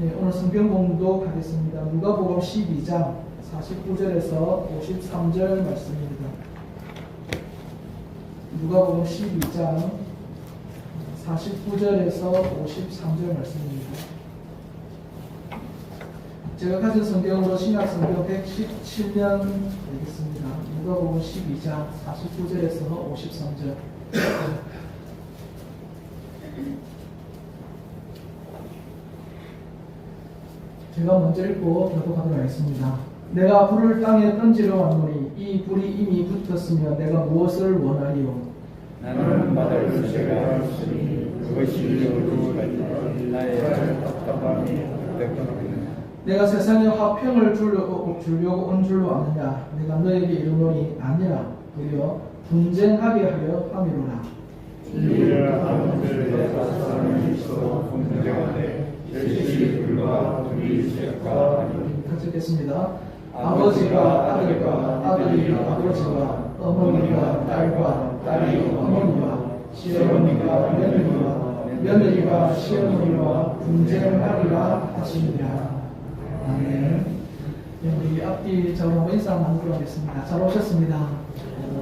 네, 오늘 성경 공부도 하겠습니다. 누가복음 12장 49절에서 53절 말씀입니다. 누가복음 12장 49절에서 53절 말씀입니다. 제가 가진 성경으로 신약 성경 117면 되겠습니다. 누가복음 12장 49절에서 53절. 제가 먼저 읽고 교독하도록 하겠습니다. 내가 불을 땅에 던지러 왔노니 이 불이 이미 붙었으면 내가 무엇을 원하리요? 나는 받을 수가 없으니 그것이 우리가 나의 답답함이 됐거든 내가 세상에 화평을 주려고, 주려고 온 줄로 아느냐? 내가 너에게 이르노니 아니라 도리어 분쟁하게 하려 함이로라. 이를 아무들의 사람이 있어 분쟁하되 일시 불과 둘이 셋과 하니 같이 읽겠습니다. 아버지가 아들과 아들이 아버지와 어머니가 딸과 딸이 어머니와 시어머니가 며느리와 며느리가 시어머니와 분쟁하리라 하시니라. 아멘. 네, 우리 앞뒤 저하고 인사 나누도록 하겠습니다. 잘 오셨습니다.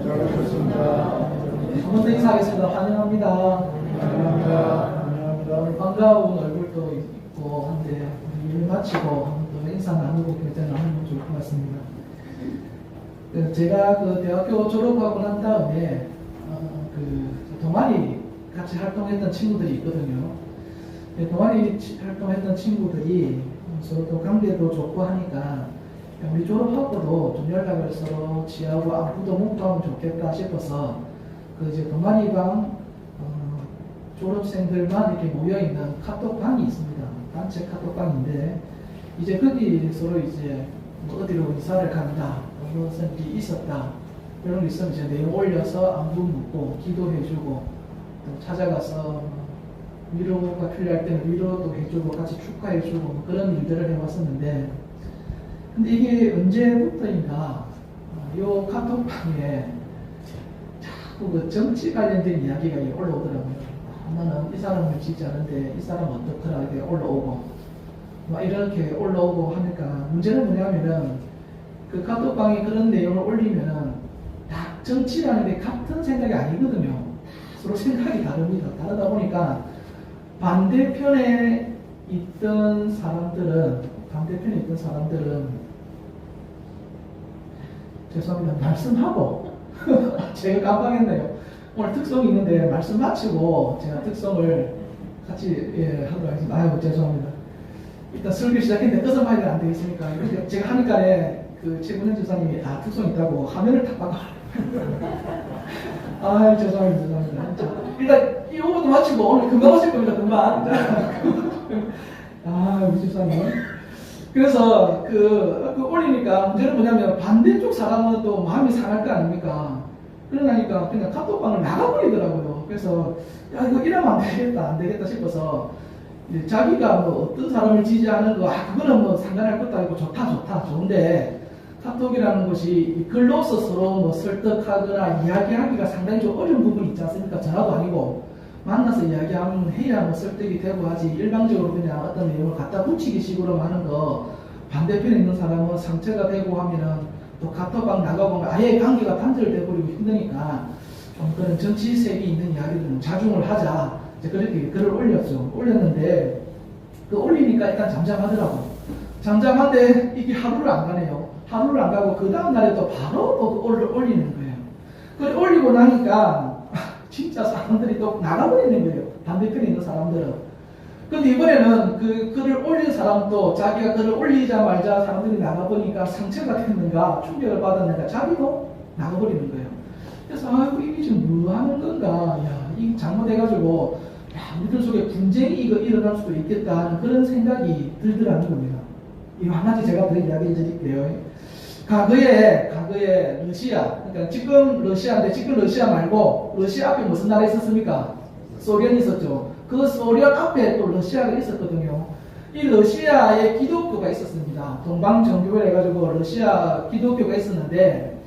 잘 오셨습니다. 한번더 인사하겠습니다. 환영합니다. 감사합니다. 오늘 반가운 얼굴도 있고 한데 일 마치고 또 인사 나누고 교제 나누면 좋을 것 같습니다. 그 제가 그 대학교 졸업하고 난 다음에 어, 그 동아리 같이 활동했던 친구들이 있거든요. 네, 동아리 치- 활동했던 친구들이 서로 또 관계도 좋고 하니까 우리 졸업하고도 좀 연락을 서로 취하고 안부도 묻고 좋겠다 싶어서 그 이제 동아리방 어, 졸업생들만 이렇게 모여 있는 카톡방이 있습니다. 단체 카톡방인데 이제 거기 서로 이제 뭐 어디로 이사를 간다, 무슨 일이 있었다 이런 게 있으면 이제 내용 올려서 안부 묻고 기도해주고 또 찾아가서 뭐 위로가 필요할 때는 위로도 해주고 같이 축하해주고 뭐 그런 일들을 해왔었는데 근데 이게 언제부터인가 어, 요 카톡방에 자꾸 그 정치 관련된 이야기가 올라오더라고요. 아, 나는 이 사람을 지지 않은데 이 사람 어떻더라 이게 올라오고 막 이렇게 올라오고 하니까 문제는 뭐냐면은 그 카톡방에 그런 내용을 올리면은 다 정치라는 게 같은 생각이 아니거든요. 서로 생각이 다릅니다. 다르다 보니까 반대편에 있던 사람들은 반대편에 있던 사람들은 죄송합니다. 말씀하고 제가 깜빡했네요. 오늘 특성이 있는데 말씀 마치고 제가 특성을 같이 예, 하도록 하겠습니다. 아유 죄송합니다. 일단 설교 시작했는데 끝은 봐야 안 되겠습니까? 이렇게 제가 하니까네 그 최근현 주사님이 아 특성 있다고 화면을 탁 바꿔. 아 죄송합니다 죄송합니다. 자, 일단 이 5분도 마치고 오늘 금방 오실 겁니다 금방. 아 집사님. 그래서 그, 그 올리니까 문제는 뭐냐면 반대쪽 사람은 또 마음이 상할 거 아닙니까? 그러니까 그냥 카톡방을 나가버리더라고요. 그래서 야 이거 이러면 안 되겠다 안 되겠다 싶어서 자기가 뭐 어떤 사람을 지지하는 거, 아, 그거는 뭐 상관할 것도 아니고 좋다, 좋다, 좋은데, 카톡이라는 것이 이 글로서 서로 뭐 설득하거나 이야기하기가 상당히 좀 어려운 부분이 있지 않습니까? 전화도 아니고, 만나서 이야기하면 해야 뭐 설득이 되고 하지, 일방적으로 그냥 어떤 내용을 갖다 붙이기 식으로 하는 거, 반대편에 있는 사람은 상처가 되고 하면은 또 카톡방 나가고 하면 아예 관계가 단절돼 버리고 힘드니까, 좀 그런 정치색이 있는 이야기들은 자중을 하자. 이제 그렇게 글을 올렸죠. 올렸는데 그 올리니까 일단 잠잠하더라고. 잠잠한데 이게 하루를 안 가네요. 하루를 안 가고 그 다음 날에 또 바로 또 올- 올리는 거예요. 그걸 올리고 나니까 진짜 사람들이 또 나가버리는 거예요. 반대편에 있는 사람들은. 근데 이번에는 그 글을 올린 사람도 자기가 글을 올리자마자 사람들이 나가보니까 상처가 됐는가 충격을 받았는가 자기도 나가버리는 거예요. 그래서 아이고 이게 지금 뭐 하는 건가 야 이게 잘못해가지고 야 우리들 속에 분쟁이 이거 일어날 수도 있겠다 하는 그런 생각이 들더라는 겁니다. 이거 한 가지 제가 더 이야기해 드릴게요. 과거에 과거에 러시아 그러니까 지금 러시아인데 지금 러시아 말고 러시아 앞에 무슨 나라 있었습니까? 소련이 있었죠. 그 소련 앞에 또 러시아가 있었거든요. 이 러시아에 기독교가 있었습니다. 동방정교회 해가지고 러시아 기독교가 있었는데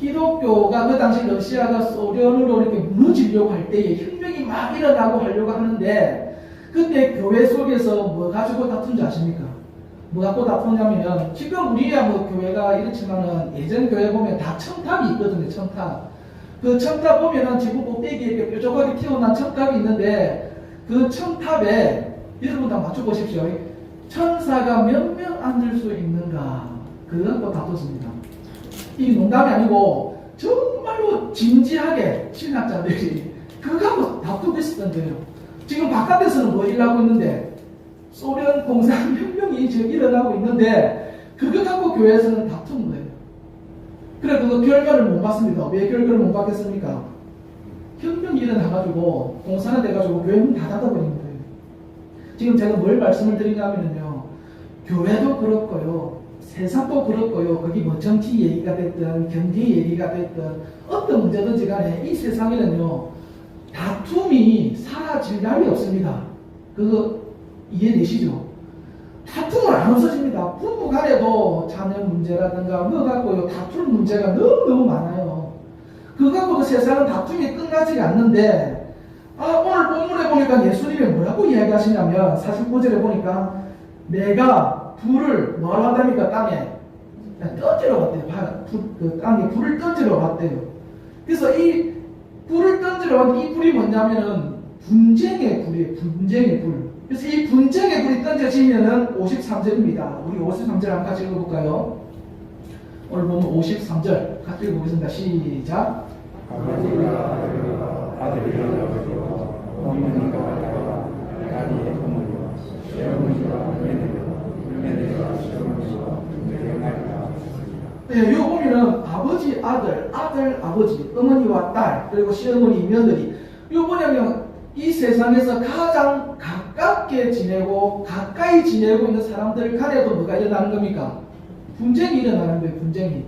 기독교가 그 당시 러시아가 소련으로 이렇게 무너지려고 할 때에 혁명이 막 일어나고 하려고 하는데 그 그때 교회 속에서 뭐 가지고 다툰지 아십니까? 뭐 갖고 다투냐면 지금 우리야 뭐 교회가 이렇지만은 예전 교회 보면 다 첨탑이 있거든요. 첨탑. 그 첨탑 보면은 지붕 꼭대기에 뾰족하게 튀어나온 첨탑이 있는데 그 첨탑에 여러분 다 맞춰보십시오. 천사가 몇 명 앉을 수 있는가? 그거 갖고 다퉜습니다. 이 농담이 아니고 정말로 진지하게 신학자들이 그거 갖고 다투고 있었던 거예요. 지금 바깥에서는 뭐 일하고 있는데 소련 공산혁명이 지금 일어나고 있는데 그거 갖고 교회에서는 다투는 거예요. 그래 그거 결과를 못 봤습니다. 왜 결과를 못 받겠습니까? 혁명이 일어나가지고 공산화 돼가지고 교회 문다 닫아버린 거예요. 지금 제가 뭘 말씀을 드리냐면요. 교회도 그렇고요. 세상도 그렇고요. 거기 뭐 정치 얘기가 됐든 경제 얘기가 됐든 어떤 문제든지 간에 이 세상에는요. 다툼이 사라질 날이 없습니다. 그거 이해되시죠? 다툼은 안 없어집니다. 부부 간에도 자녀 문제라든가 뭐 갖고요. 다툴 문제가 너무너무 많아요. 그거 갖고 그 세상은 다툼이 끝나지 않는데 아, 오늘 본문에 보니까 예수님이 뭐라고 이야기하시냐면 49절에 보니까 내가 불을 뭐라고 한답니까 땅에 던지러 불, 그 땅에 불을 던지러 갔대요. 그래서 이 불을 던지러 갔는데 이 불이 뭐냐면은 분쟁의 불이에요. 분쟁의 불. 그래서 이 분쟁의 불이 던져지면은 53절입니다. 우리 53절 한번 같이 읽어볼까요? 오늘 보면 53절 같이 읽어보겠습니다. 시작. 아버지가 아들과 아들이 아버지와 어머니가 아들과 아들의 어머니와 시어머니가 며느리와 며느리가 시어머니와 분쟁하리라 네, 요 보면은 아버지, 아들, 아들, 아버지, 어머니와 딸, 그리고 시어머니, 며느리. 요 뭐냐면 이 세상에서 가장 가깝게 지내고 가까이 지내고 있는 사람들 간에도 뭐가 일어나는 겁니까? 분쟁이 일어나는 거예요, 분쟁이.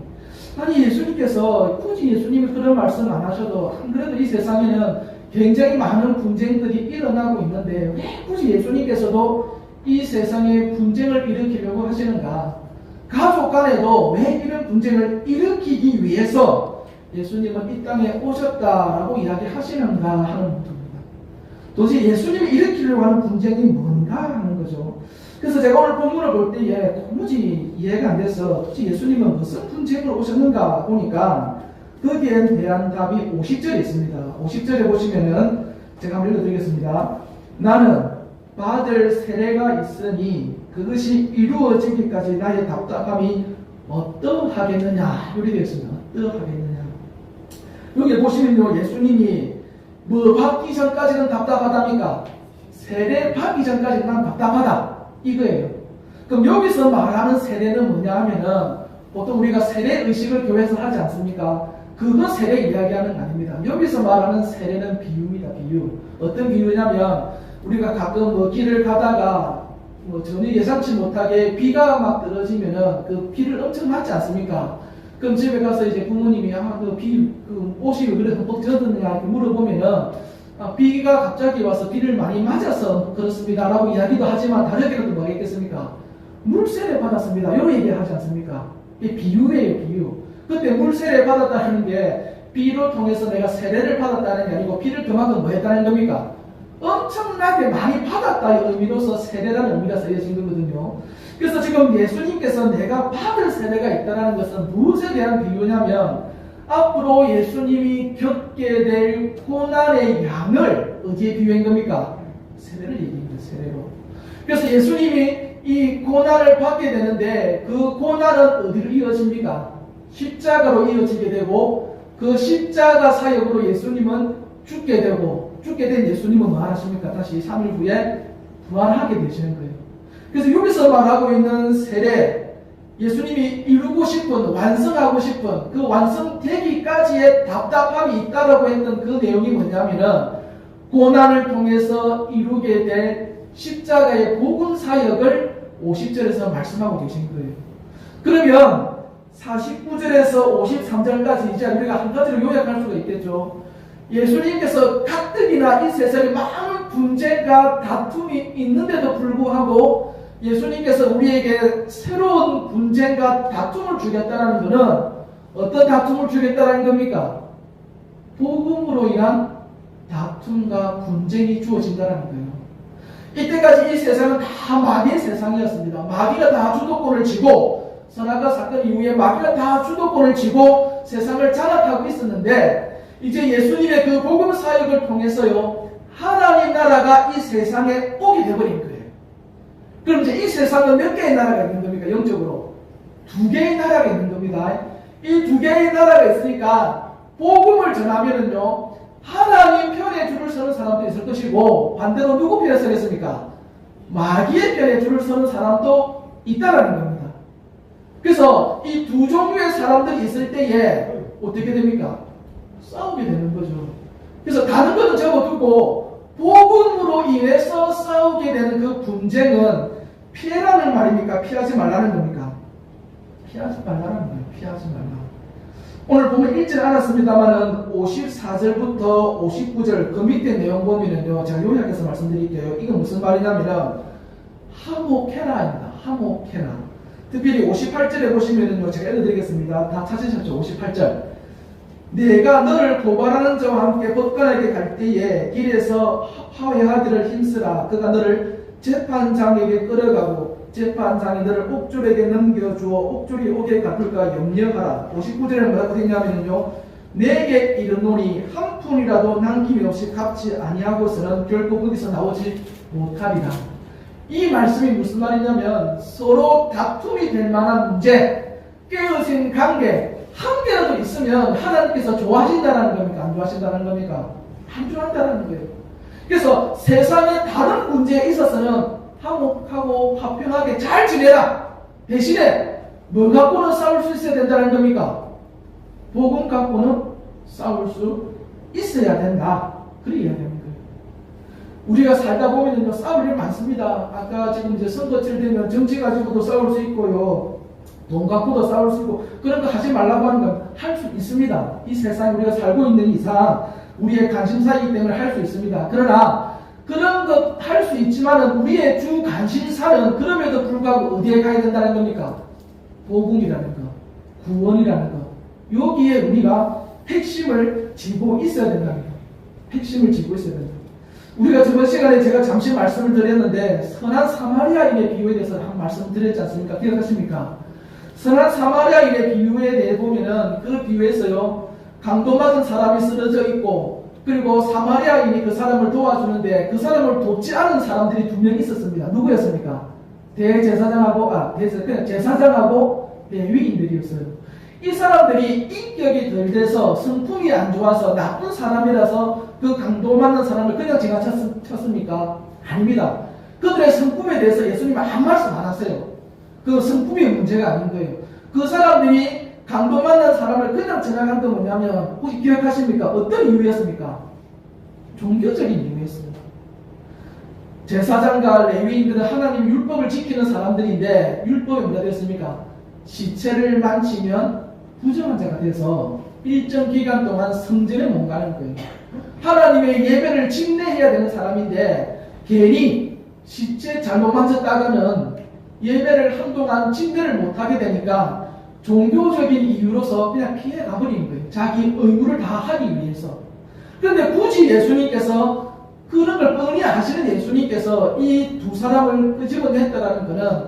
아니, 예수님께서 굳이 예수님이 그런 말씀 안 하셔도 안 그래도 이 세상에는 굉장히 많은 분쟁들이 일어나고 있는데 왜 굳이 예수님께서도 이 세상에 분쟁을 일으키려고 하시는가? 가족 간에도 왜 이런 분쟁을 일으키기 위해서 예수님은 이 땅에 오셨다라고 이야기하시는가 하는 문제입니다. 도대체 예수님이 일으키려고 하는 분쟁이 뭔가 하는 거죠. 그래서 제가 오늘 본문을 볼 때에 도무지 이해가 안 돼서 도대체 예수님은 무슨 분쟁을 오셨는가 보니까 거기에 대한 답이 50절에 있습니다. 50절에 보시면은 제가 한번 읽어드리겠습니다. 나는 받을 세례가 있으니 그것이 이루어지기까지 나의 답답함이 어떠하겠느냐 이렇게 되어 있습니다. 어떠하겠느냐 여기 보시면요 예수님이 뭐 받기 전까지는 답답하답니까? 세례 받기 전까지는 난 답답하다 이거예요. 그럼 여기서 말하는 세례는 뭐냐 하면은 보통 우리가 세례 의식을 교회에서 하지 않습니까? 그거 세례 이야기하는 거 아닙니다. 여기서 말하는 세례는 비유입니다. 비유. 어떤 비유냐면 우리가 가끔 뭐 길을 가다가 뭐 전혀 예상치 못하게 비가 막 떨어지면은 그 비를 엄청 맞지 않습니까? 그럼 집에 가서 이제 부모님이 아그 비 그 옷이 왜 그래 흠뻑 젖었느냐 물어보면은 아, 비가 갑자기 와서 비를 많이 맞아서 그렇습니다라고 이야기도 하지만 다르게는 뭐가 있겠습니까? 물세례 받았습니다. 이런 얘기 하지 않습니까? 이 비유예요, 비유. 그때 물세례 받았다는 게 비를 통해서 내가 세례를 받았다는 게 아니고 비를 그만큼 뭐 했다는 겁니까? 엄청나게 많이 받았다의 의미로서 세례라는 의미가 쓰여진 거거든요. 그래서 지금 예수님께서 내가 받을 세례가 있다는 것은 무엇에 대한 비유냐면 앞으로 예수님이 겪게 될 고난의 양을 어디에 비유한 겁니까? 세례를 얘기합니다. 세례로. 그래서 예수님이 이 고난을 받게 되는데 그 고난은 어디로 이어집니까? 십자가로 이어지게 되고 그 십자가 사역으로 예수님은 죽게 되고 죽게 된 예수님은 뭐 하십니까? 다시 3일 후에 부활하게 되시는 거예요. 그래서 여기서 말하고 있는 세례 예수님이 이루고 싶은 완성하고 싶은 그 완성되기까지의 답답함이 있다라고 했던 그 내용이 뭐냐면은 고난을 통해서 이루게 될 십자가의 복음 사역을 50절에서 말씀하고 계신 거예요. 그러면 49절에서 53절까지 이제 우리가 한 가지로 요약할 수가 있겠죠. 예수님께서 가뜩이나 이 세상에 많은 분쟁과 다툼이 있는데도 불구하고 예수님께서 우리에게 새로운 분쟁과 다툼을 주겠다는 것은 어떤 다툼을 주겠다는 겁니까? 복음으로 인한 다툼과 분쟁이 주어진다는 거예요. 이때까지 이 세상은 다 마귀의 세상이었습니다. 마귀가 다 주도권을 쥐고 선악과 사건 이후에 마귀가 다 주도권을 쥐고 세상을 장악하고 있었는데 이제 예수님의 그 복음 사역을 통해서요 하나님 나라가 이 세상에 오게 되버린 거예요. 그럼 이제 이 세상은 몇 개의 나라가 있는 겁니까? 영적으로 두 개의 나라가 있는 겁니다. 이 두 개의 나라가 있으니까 복음을 전하면은요 하나님 편에 줄을 서는 사람도 있을 것이고 반대로 누구 편에 서겠습니까? 마귀의 편에 줄을 서는 사람도 있다라는 겁니다. 그래서 이 두 종류의 사람들이 있을 때에 어떻게 됩니까? 싸우게 되는 거죠. 그래서 다른 거는 접어두고 복음으로 인해서 싸우게 되는 그 분쟁은 피해라는 말입니까? 피하지 말라는 겁니까? 피하지 말라는 거예요. 피하지 말라. 오늘 보면 읽지는 않았습니다만은 54절부터 59절 그 밑에 내용 보면은요 제가 요약해서 말씀드릴게요 이거 무슨 말이냐면은 하모케라입니다 하모케라 특별히 58절에 보시면은요 제가 읽어드리겠습니다 다 찾으셨죠 58절 내가 너를 고발하는 자와 함께 법관에게 갈 때에 길에서 화해하기를 힘쓰라. 그가 너를 재판장에게 끌어가고 재판장이 너를 옥졸에게 넘겨주어 옥졸이 오게 갚을까 염려하라. 59절에 뭐라고 되냐면요. 내게 이르노니 한 푼이라도 남김이 없이 갚지 아니하고서는 결코 거기서 나오지 못하리라. 이 말씀이 무슨 말이냐면 서로 다툼이 될 만한 문제 깨어진 관계 한 개라도 있으면 하나님께서 좋아하신다는 겁니까? 안 좋아하신다는 겁니까? 안 좋아한다는 거예요. 그래서 세상의 다른 문제에 있어서는 화목하고 화평하게 잘 지내라. 대신에 뭘 갖고는 싸울 수 있어야 된다는 겁니까? 복음 갖고는 싸울 수 있어야 된다. 그래야 되는 거예요. 우리가 살다 보면은요 싸울 일 많습니다. 아까 지금 이제 선거철 되면 정치 가지고도 싸울 수 있고요. 돈 갖고도 싸울 수 있고 그런 거 하지 말라고 하는 건 할 수 있습니다. 이 세상에 우리가 살고 있는 이상 우리의 관심사이기 때문에 할 수 있습니다. 그러나 그런 것 할 수 있지만은 우리의 주 관심사는 그럼에도 불구하고 어디에 가야 된다는 겁니까? 복음이라는 거, 구원이라는 거. 여기에 우리가 핵심을 쥐고 있어야 된다는 거. 핵심을 쥐고 있어야 된다. 우리가 저번 시간에 제가 잠시 말씀을 드렸는데 선한 사마리아인의 비유에 대해서 한 말씀 드렸지 않습니까? 기억하십니까? 선한 사마리아인의 비유에 대해 보면은 그 비유에서요 강도 맞은 사람이 쓰러져 있고 그리고 사마리아인이 그 사람을 도와주는데 그 사람을 돕지 않은 사람들이 두 명 있었습니다. 누구였습니까? 대제사장하고 아 대제 그냥 제사장하고 레위인들이었어요. 이 사람들이 인격이 덜 돼서 성품이 안 좋아서 나쁜 사람이라서 그 강도 맞는 사람을 그냥 지나쳤습니까? 아닙니다. 그들의 성품에 대해서 예수님 한 말씀 안 하세요. 그 성품이 문제가 아닌 거예요. 그 사람들이 강도 만난 사람을 그냥 지나간 건 뭐냐면 혹시 기억하십니까? 어떤 이유였습니까? 종교적인 이유였습니다. 제사장과 레위인들은 하나님 율법을 지키는 사람들인데 율법이 뭐가 됐습니까? 시체를 만지면 부정한 자가 돼서 일정 기간 동안 성전에 못 가는 거예요. 하나님의 예배를 집례해야 되는 사람인데 괜히 시체 잘못 만졌다가는 예배를 한동안 침대를 못하게 되니까 종교적인 이유로서 그냥 피해 가버린 거예요. 자기 의무를 다 하기 위해서. 그런데 굳이 예수님께서 그런 걸 뻔히 아시는 예수님께서 이 두 사람을 끄집어냈다라는 것은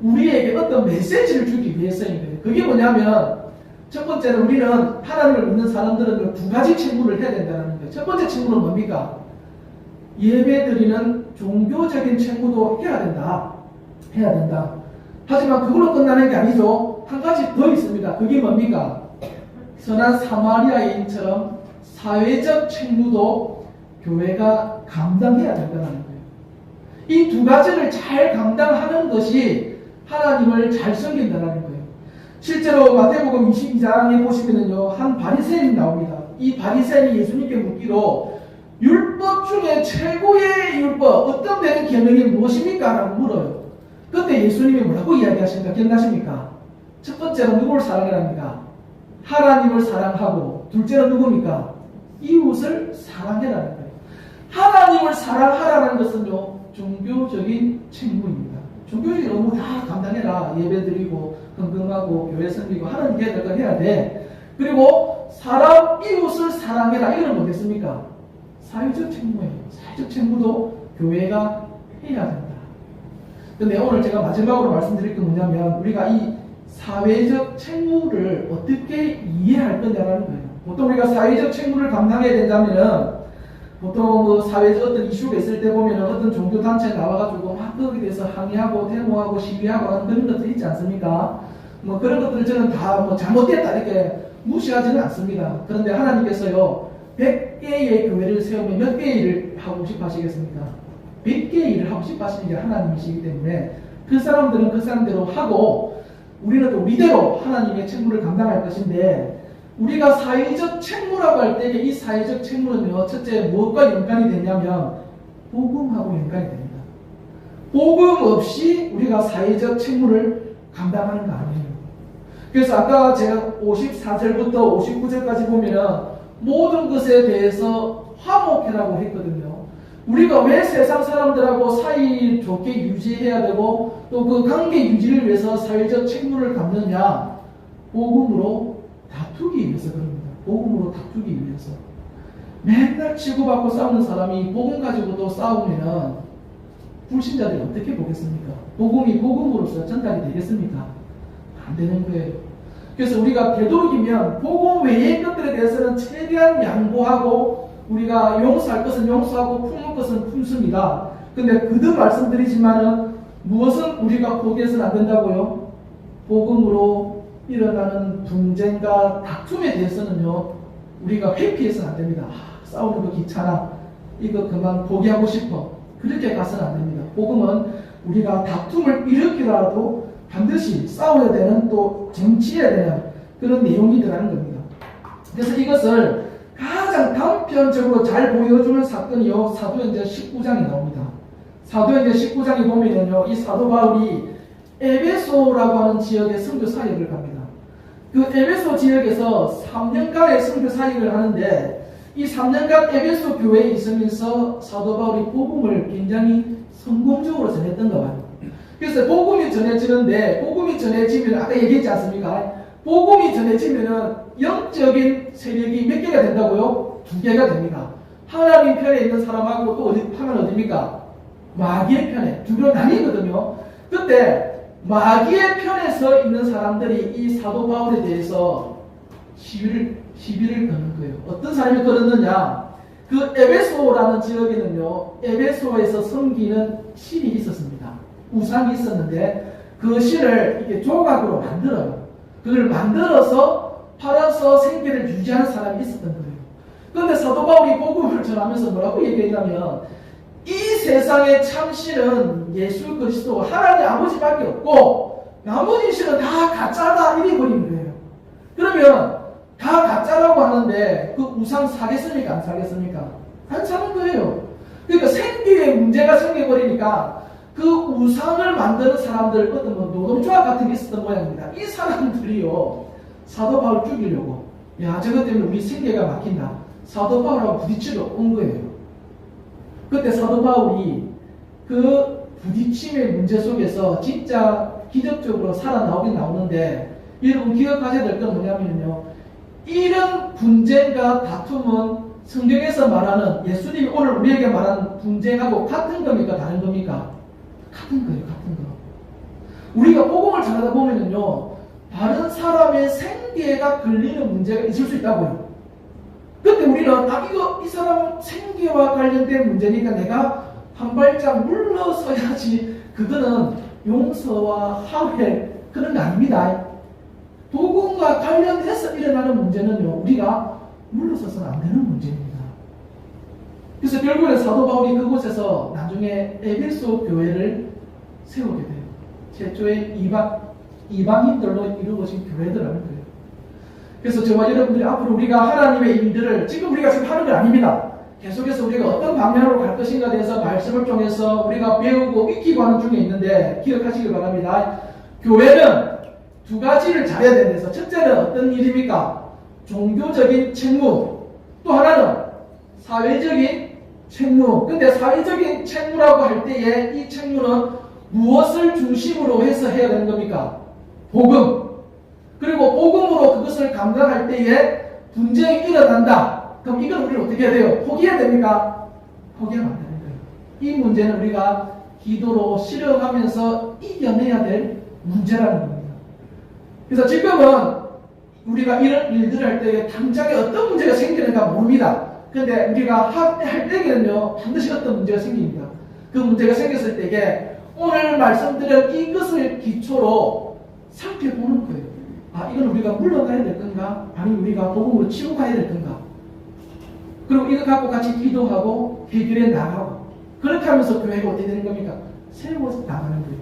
우리에게 어떤 메시지를 주기 위해서인 거예요. 그게 뭐냐면 첫 번째는 우리는 하나님을 믿는 사람들은 두 가지 친구를 해야 된다는 거예요. 첫 번째 친구는 뭡니까? 예배 드리는 종교적인 친구도 해야 된다. 해야 된다. 하지만 그걸로 끝나는 게 아니죠. 한 가지 더 있습니다. 그게 뭡니까? 선한 사마리아인처럼 사회적 책무도 교회가 감당해야 된다는 거예요. 이 두 가지를 잘 감당하는 것이 하나님을 잘 섬긴다는 거예요. 실제로 마태복음 22장에 보시면은요, 한 바리새인이 나옵니다. 이 바리새인이 예수님께 묻기로 율법 중에 최고의 율법, 어떤 되는 계명이 무엇입니까? 라고 물어요. 그때 예수님이 뭐라고 이야기하십니까? 기억나십니까? 첫 번째로 누구를 사랑해랍니까? 하나님을 사랑하고 둘째로 누굽니까? 이웃을 사랑해라는 거예요. 하나님을 사랑하라는 것은요 종교적인 책무입니다. 종교적인 업무 다 감당해라. 예배 드리고 건강하고 교회 섬기고 하는 게 내가 해야 돼. 그리고 사람 이웃을 사랑해라. 이거는 뭐겠습니까? 사회적 책무예요. 사회적 책무도 교회가 해야 된다. 근데 오늘 제가 마지막으로 말씀드릴 게 뭐냐면 우리가 이 사회적 책무를 어떻게 이해할 거냐라는 거예요. 보통 우리가 사회적 책무를 감당해야 된다면은 보통 뭐 사회적 어떤 이슈가 있을 때 보면은 어떤 종교 단체 나와가지고 막 거기에 대해서 항의하고 데모하고 시위하고 하는 그런 것들 있지 않습니까? 뭐 그런 것들 저는 다 뭐 잘못됐다 이렇게 무시하지는 않습니다. 그런데 하나님께서요 100개의 교회를 세우면 몇 개의 일을 하고 싶어 하시겠습니까? 100개의 일을 하고 싶어 하시는 게 하나님이시기 때문에 그 사람들은 그 사람대로 하고 우리는 또 우리대로 하나님의 책무를 감당할 것인데 우리가 사회적 책무라고 할 때 이 사회적 책무는요 첫째 무엇과 연관이 되냐면 복음하고 연관이 됩니다. 복음 없이 우리가 사회적 책무를 감당하는 거 아니에요. 그래서 아까 제가 54절부터 59절까지 보면은 모든 것에 대해서 화목해라고 했거든요. 우리가 왜 세상 사람들하고 사이 좋게 유지해야 되고 또 그 관계 유지를 위해서 사회적 책무를 갖느냐? 복음으로 다투기 위해서 그럽니다. 복음으로 다투기 위해서. 맨날 치고받고 싸우는 사람이 복음 가지고도 싸우면은 불신자들이 어떻게 보겠습니까? 복음이 복음으로서 전달이 되겠습니까? 안 되는 거예요. 그래서 우리가 되도록이면 복음 외의 것들에 대해서는 최대한 양보하고 우리가 용서할 것은 용서하고 품을 것은 품습니다. 근데 그도 말씀드리지만은 무엇은 우리가 포기해서는 안 된다고요? 복음으로 일어나는 분쟁과 다툼에 대해서는요, 우리가 회피해서는 안 됩니다. 아, 싸우는 거 귀찮아. 이거 그만 포기하고 싶어. 그렇게 가서는 안 됩니다. 복음은 우리가 다툼을 일으키더라도 반드시 싸워야 되는 또 정치해야 되는 그런 내용이더라는 겁니다. 그래서 이것을 가장 단편적으로 잘 보여주는 사건이요 사도행전 19장에 나옵니다. 사도행전 19장에 보면은요 이 사도 바울이 에베소라고 하는 지역에 선교 사역을 갑니다. 그 에베소 지역에서 3년간의 선교 사역을 하는데 이 3년간 에베소 교회에 있으면서 사도 바울이 복음을 굉장히 성공적으로 전했던가 봐요. 그래서 복음이 전해지는데 복음이 전해지면 아까 얘기했지 않습니까? 복음이 전해지면은 영적인 세력이 몇 개가 된다고요? 두 개가 됩니다. 하나님 편에 있는 사람하고 또 어디 하나는 어디입니까? 마귀의 편에 두 개로 나뉘거든요. 그때 마귀의 편에 서 있는 사람들이 이 사도 바울에 대해서 시비를 시비를 거는 거예요. 어떤 사람이 걸었느냐? 그 에베소라는 지역에는요, 에베소에서 섬기는 신이 있었습니다. 우상이 있었는데 그 신을 이렇게 조각으로 만들어요. 그걸 만들어서 팔아서 생계를 유지하는 사람이 있었던 거예요. 그런데 사도 바울이 복음을 전하면서 뭐라고 얘기했냐면 이 세상의 참신은 예수 그리스도 하나님 아버지밖에 없고 나머지 신은 다 가짜다 이래 버린 거예요. 그러면 다 가짜라고 하는데 그 우상 사겠습니까? 안 사겠습니까? 안 사는 거예요. 그러니까 생기에 문제가 생겨버리니까 그 우상을 만드는 사람들 어떤 뭐 노동조합 같은 게 있었던 모양입니다. 이 사람들이요 사도 바울 죽이려고 야 저것 때문에 우리 생계가 막힌다. 사도 바울하고 부딪히러 온 거예요. 그때 사도 바울이 그 부딪힘의 문제 속에서 진짜 기적적으로 살아나오긴 나오는데 여러분 기억하셔야 될 건 뭐냐면요. 이런 분쟁과 다툼은 성경에서 말하는 예수님이 오늘 우리에게 말하는 분쟁하고 같은 겁니까? 다른 겁니까? 같은 거예요, 같은 거. 우리가 복음을 전하다 보면은요, 다른 사람의 생계가 걸리는 문제가 있을 수 있다고요. 근데 우리는 아 이거 이 사람 생계와 관련된 문제니까 내가 한 발짝 물러서야지. 그거는 용서와 화해 그런 거 아닙니다. 복음과 관련해서 일어나는 문제는요, 우리가 물러서서는 안 되는 문제입니다. 그래서 결국에 사도 바울이 그곳에서 나중에 에베소 교회를 세우게 돼요. 최초의 이방, 이방인들로 이루어진 거예요. 그래서 저와 여러분들이 앞으로 우리가 하나님의 일들을 지금 우리가 지금 하는 건 아닙니다. 계속해서 우리가 어떤 방향으로 갈 것인가 대해서 말씀을 통해서 우리가 배우고 익히고 하는 중에 있는데 기억하시기 바랍니다. 교회는 두 가지를 잘해야 되는데서 첫째는 어떤 일입니까? 종교적인 책무. 또 하나는 사회적인 책무. 근데 사회적인 책무라고 할 때에 이 책무는 무엇을 중심으로 해서 해야 되는 겁니까? 복음. 그리고 복음으로 그것을 감당할 때에 분쟁이 일어난다. 그럼 이걸 우리는 어떻게 해야 돼요? 포기해야 됩니까? 포기하면 안 되는 거예요. 이 문제는 우리가 기도로 실험하면서 이겨내야 될 문제라는 겁니다. 그래서 지금은 우리가 이런 일들을 할때 당장에 어떤 문제가 생기는가 모릅니다. 근데 우리가 할, 할 때에는요, 반드시 어떤 문제가 생깁니다. 그 문제가 생겼을 때에 오늘 말씀드린 이것을 기초로 살펴보는 거예요. 아, 이건 우리가 물러가야 될 건가? 아니면 우리가 복음으로 치고 가야 될 건가? 그리고 이거 갖고 같이 기도하고 해결해 나가고 그렇게 하면서 교회가 어떻게 되는 겁니까? 세워서 나가는 거예요.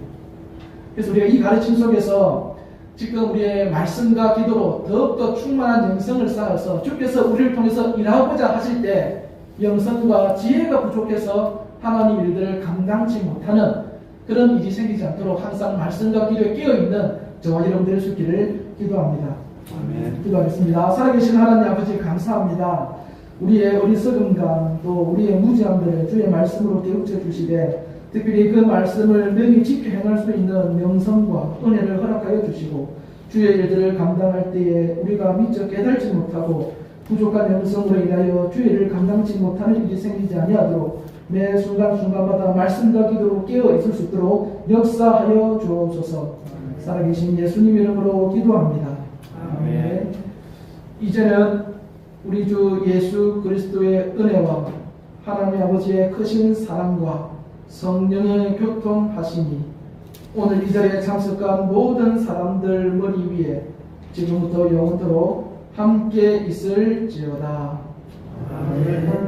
그래서 우리가 이 가르침 속에서 지금 우리의 말씀과 기도로 더욱더 충만한 영성을 쌓아서 주께서 우리를 통해서 일하고자 하실 때 영성과 지혜가 부족해서 하나님 일들을 감당치 못하는 그런 일이 생기지 않도록 항상 말씀과 기도에 끼어있는 저와 여러분들의 수 있기를 기도합니다. 아멘. 기도하겠습니다. 살아계신 하나님 아버지 감사합니다. 우리의 어리석음과 또 우리의 무지함들을 주의 말씀으로 깨우쳐 주시되 특별히 그 말씀을 능히 지켜 행할 수 있는 명성과 은혜를 허락하여 주시고 주의 일들을 감당할 때에 우리가 미처 깨달지 못하고 부족한 영성으로 인하여 주의 일을 감당치 못하는 일이 생기지 아니하도록 매 순간순간마다 말씀과 기도로 깨어 있을 수 있도록 역사하여 주옵소서 살아계신 예수님 이름으로 기도합니다. 아멘. 이제는 우리 주 예수 그리스도의 은혜와 하나님 아버지의 크신 사랑과 성령의 교통하심이 오늘 이 자리에 참석한 모든 사람들 머리 위에 지금부터 영원토록 함께 있을지어다. 아멘.